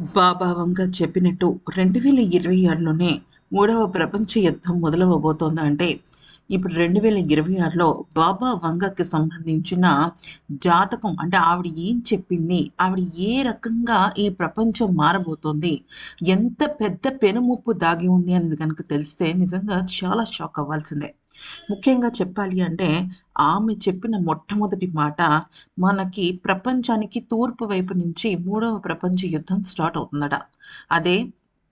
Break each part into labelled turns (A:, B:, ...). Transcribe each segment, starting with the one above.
A: బాబా వంగ చెప్పినట్టు రెండు వేల ఇరవై ఆరులోనే మూడవ ప్రపంచ యుద్ధం మొదలవబోతోంది అంటే ఇప్పుడు రెండు వేల ఇరవై ఆరులో బాబా వంగకి సంబంధించిన జాతకం అంటే ఆవిడ ఏం చెప్పింది ఆవిడ ఏ రకంగా ఈ ప్రపంచం మారబోతోంది ఎంత పెద్ద పెనుముప్పు దాగి ఉంది అనేది కనుక తెలిస్తే నిజంగా చాలా షాక్ అవ్వాల్సిందే. ముఖ్యంగా చెప్పాలి అంటే ఆమె చెప్పిన మొట్టమొదటి మాట మనకి ప్రపంచానికి తూర్పు వైపు నుంచి మూడవ ప్రపంచ యుద్ధం స్టార్ట్ అవుతుందట. అదే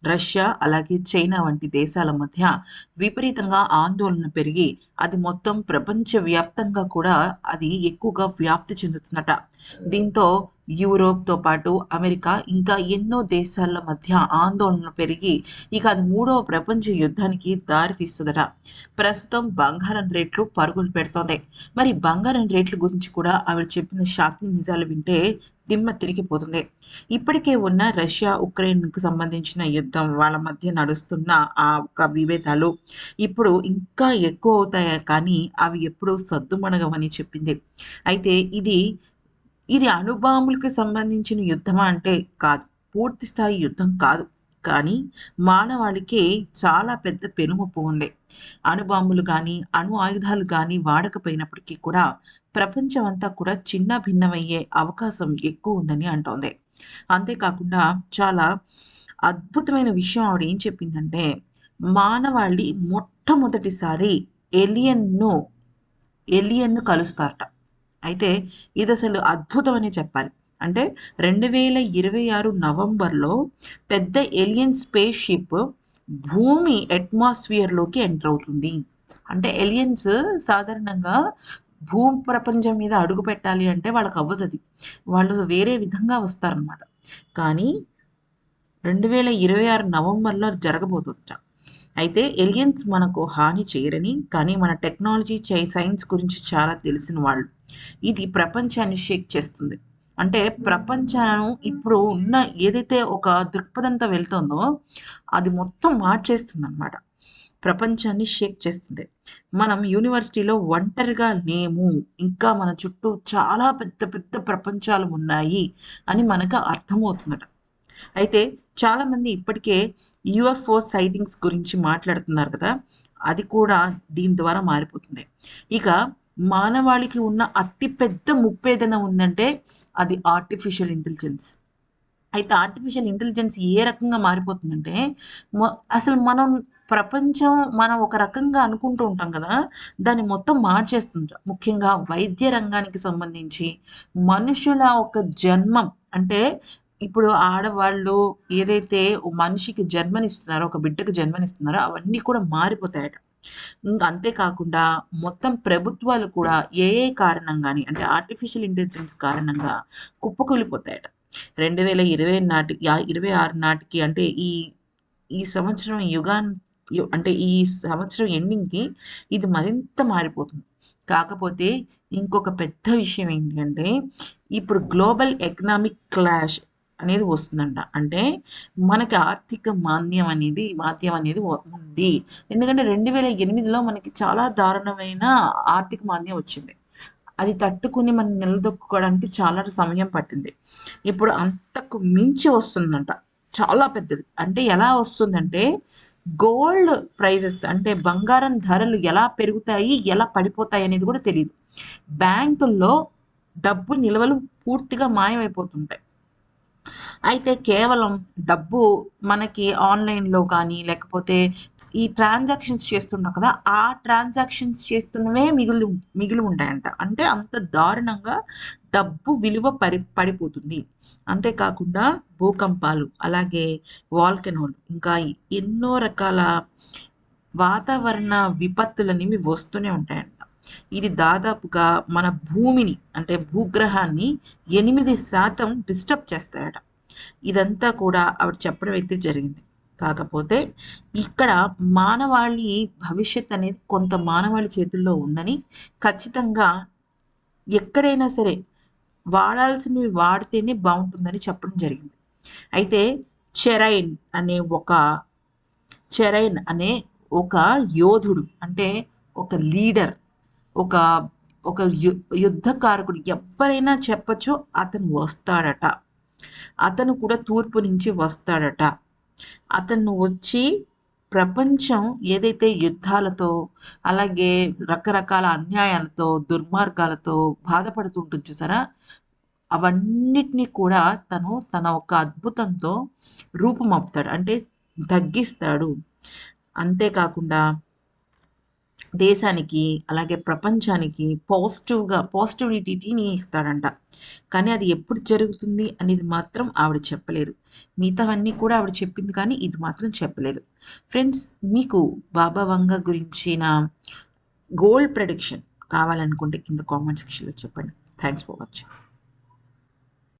A: రష్యా అలాగే చైనా వంటి దేశాల మధ్య విపరీతంగా ఆందోళన పెరిగి అది మొత్తం ప్రపంచవ్యాప్తంగా కూడా అది ఎక్కువగా వ్యాప్తి చెందుతుందట. దీంతో యూరోప్తో పాటు అమెరికా ఇంకా ఎన్నో దేశాల మధ్య ఆందోళన పెరిగి ఇక అది మూడవ ప్రపంచ యుద్ధానికి దారి తీస్తుందట ప్రస్తుతం బంగారం రేట్లు పరుగులు పెడుతోంది. మరి బంగారం రేట్ల గురించి కూడా ఆవిడ చెప్పిన షాకింగ్ నిజాలు వింటే దిమ్మ తిరిగిపోతుంది. ఇప్పటికే ఉన్న రష్యా ఉక్రెయిన్కు సంబంధించిన యుద్ధం వాళ్ళ మధ్య నడుస్తున్న ఆ ఒక విభేదాలు ఇప్పుడు ఇంకా ఎక్కువ అవుతాయి? కానీ అవి ఎప్పుడూ సద్దుమణగవని చెప్పింది. అయితే ఇది ఇది అణుబాంబులకు సంబంధించిన యుద్ధమా అంటే కాదు. పూర్తి స్థాయి యుద్ధం కాదు. కానీ మానవాళికే చాలా పెద్ద పెనుముప్పు ఉంది. అణుబాంబులు కానీ అణు ఆయుధాలు కానీ వాడకపోయినప్పటికీ కూడా ప్రపంచం అంతా కూడా చిన్న భిన్నమయ్యే అవకాశం ఎక్కువ ఉందని అంటోంది. అంతేకాకుండా చాలా అద్భుతమైన విషయం ఆవిడ ఏం చెప్పిందంటే మానవాళి మొట్టమొదటిసారి ఎలియన్ను ఎలియన్ను కలుస్తారట. అయితే ఇది అసలు అద్భుతమనే చెప్పాలి. అంటే రెండు వేల ఇరవై ఆరు నవంబర్లో పెద్ద ఎలియన్ స్పేస్ షిప్ భూమి అట్మాస్ఫియర్లోకి ఎంటర్ అవుతుంది. అంటే ఎలియన్స్ సాధారణంగా భూమి ప్రపంచం మీద అడుగు పెట్టాలి అంటే వాళ్ళకి అవ్వదు అది వాళ్ళు వేరే విధంగా వస్తారనమాట కానీ రెండు వేల ఇరవై ఆరు నవంబర్లో జరగబోతుంట అయితే ఎలియన్స్ మనకు హాని చేయరని కానీ మన టెక్నాలజీ సైన్స్ గురించి చాలా తెలిసిన వాళ్ళు ఇది ప్రపంచాన్ని షేక్ చేస్తుంది. అంటే ప్రపంచం ఇప్పుడు ఉన్న ఏదైతే ఒక దృక్పథంతో వెళ్తుందో అది మొత్తం మార్చేస్తుంది అనమాట ప్రపంచాన్ని షేక్ చేస్తుంది. మనం యూనివర్సిటీలో ఒంటరిగా లేము. ఇంకా మన చుట్టూ చాలా పెద్ద పెద్ద ప్రపంచాలు ఉన్నాయి అని మనకు అర్థమవుతుందట. అయితే చాలామంది ఇప్పటికే యుఎఫ్ఓ సైటింగ్స్ గురించి మాట్లాడుతున్నారు కదా. అది కూడా దీని ద్వారా మారిపోతుంది. ఇక మానవాళికి ఉన్న అతిపెద్ద ముప్పు ఏదైనా ఉందంటే అది ఆర్టిఫిషియల్ ఇంటెలిజెన్స్ అయితే ఆర్టిఫిషియల్ ఇంటెలిజెన్స్ ఏ రకంగా మారిపోతుందంటే అసలు మనం ప్రపంచం మనం ఒక రకంగా అనుకుంటూ ఉంటాం కదా దాన్ని మొత్తం మార్చేస్తుంది ముఖ్యంగా వైద్య రంగానికి సంబంధించి మనుషుల ఒక జన్మం. అంటే ఇప్పుడు ఆడవాళ్ళు ఏదైతే మనిషికి జన్మనిస్తున్నారో ఒక బిడ్డకు జన్మనిస్తున్నారో అవన్నీ కూడా మారిపోతాయట. ఇంకా అంతేకాకుండా మొత్తం ప్రభుత్వాలు కూడా ఏ ఏ కారణంగాని అంటే ఆర్టిఫిషియల్ ఇంటెలిజెన్స్ కారణంగా కుప్పకూలిపోతాయట. రెండు వేల ఇరవై నాటి ఇరవై ఆరు నాటికి అంటే ఈ ఈ సంవత్సరం యుగాన్ అంటే ఈ సంవత్సరం ఎండింగ్కి ఇది మరింత మారిపోతుంది. కాకపోతే ఇంకొక పెద్ద విషయం ఏంటంటే ఇప్పుడు గ్లోబల్ ఎకనామిక్ క్లాష్ అనేది వస్తుందంట. అంటే మనకి ఆర్థిక మాంద్యం అనేది మాధ్యం అనేది ఉంది. ఎందుకంటే రెండు వేల ఎనిమిదిలో మనకి చాలా దారుణమైన ఆర్థిక మాంద్యం వచ్చింది. అది తట్టుకుని మనం నిలదొక్కుకోవడానికి చాలా సమయం పట్టింది. ఇప్పుడు అంతకు మించి వస్తుందంట. చాలా పెద్దది. అంటే ఎలా వస్తుందంటే గోల్డ్ ప్రైజెస్ అంటే బంగారం ధరలు ఎలా పెరుగుతాయి ఎలా పడిపోతాయి అనేది కూడా తెలియదు బ్యాంకుల్లో డబ్బు నిల్వలు పూర్తిగా మాయమైపోతుంటాయి. అయితే కేవలం డబ్బు మనకి ఆన్లైన్లో కానీ లేకపోతే ఈ ట్రాన్సాక్షన్స్ చేస్తున్నాం కదా ఆ ట్రాన్సాక్షన్స్ చేస్తున్నవే మిగిలి మిగిలి ఉంటాయంట. అంటే అంత దారుణంగా డబ్బు విలువ పడి పడిపోతుంది. అంతేకాకుండా భూకంపాలు అలాగే వాల్కెనోలు ఇంకా ఎన్నో రకాల వాతావరణ విపత్తులు అనేవి వస్తూనే ఉంటాయంట. ఇది దాదాపుగా మన భూమిని అంటే భూగ్రహాన్ని ఎనిమిది శాతం డిస్టర్బ్ చేస్తాయట. ఇదంతా కూడా ఆవిడ చెప్పడం అయితే జరిగింది. కాకపోతే ఇక్కడ మానవాళి భవిష్యత్ అనేది కొంత మానవాళి చేతుల్లో ఉందని ఖచ్చితంగా ఎక్కడైనా సరే వాడాల్సినవి వాడితేనే బాగుంటుందని చెప్పడం జరిగింది. అయితే చెరైన్ అనే ఒక చెరైన్ అనే ఒక యోధుడు అంటే ఒక లీడర్ ఒక ఒక యు యుద్ధకారకుడు ఎవరైనా చెప్పచ్చు అతను వస్తాడట. అతను కూడా తూర్పు నుంచి వస్తాడట. అతను వచ్చి ప్రపంచం ఏదైతే యుద్ధాలతో అలాగే రకరకాల అన్యాయాలతో దుర్మార్గాలతో బాధపడుతుంటుంది చూసారా? అవన్నిటినీ కూడా తను తన ఒక అద్భుతంతో రూపమవుతాడు అంటే తగ్గిస్తాడు. అంతేకాకుండా దేశానికి అలాగే ప్రపంచానికి పాజిటివ్గా పాజిటివిటీని ఇస్తాడంట. కానీ అది ఎప్పుడు జరుగుతుంది అనేది మాత్రం ఆవిడ చెప్పలేదు. మిగతావన్నీ కూడా ఆవిడ చెప్పింది కానీ ఇది మాత్రం చెప్పలేదు. ఫ్రెండ్స్ మీకు బాబా వంగ గురించిన గోల్డ్ ప్రొడిక్షన్ కావాలనుకుంటే కింద కామెంట్ సెక్షన్లో చెప్పండి. Thanks for watching